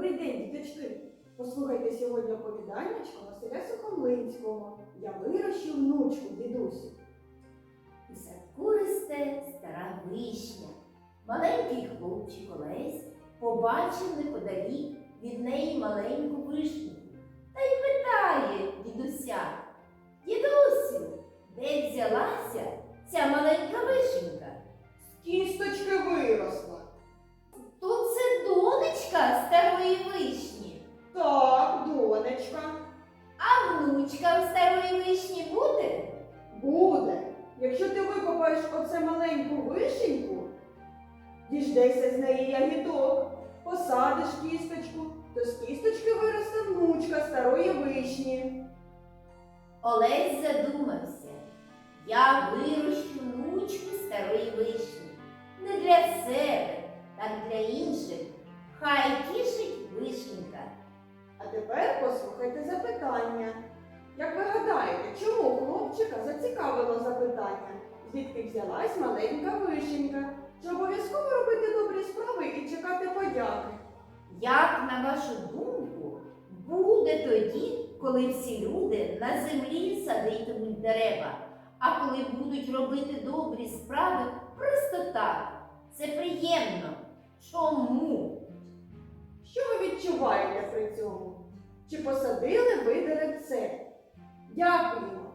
день, діточки! Послухайте сьогодні оповіданнячко Василя Сухомлинського. Я вирощу внучку, дідусю. У садку росте стара вишня. Маленький хлопчик Олесь побачив неподалік від неї маленьку вишню та й питає дідуся, дідусю, де взялася ця маленька вишенька? А старої вишні буде? буде. Якщо ти викопаєш оце маленьку вишеньку, діждешся з неї ягідок, посадиш кісточку, то з кісточки виросте внучка старої вишні. Олесь задумався. Я вирощу внучку старої вишні. Не для себе, так для інших. Хай тішить вишенька. А тепер послухайте запитання. Чому хлопчика зацікавило запитання? Звідки взялась маленька вишенька? Чи обов'язково робити добрі справи і чекати подяки? Як, на вашу думку, буде тоді, коли всі люди на землі садитимуть дерева, а коли будуть робити добрі справи просто так? Це приємно. Чому? Що ви відчуваєте при цьому? Чи посадили ви деревце? До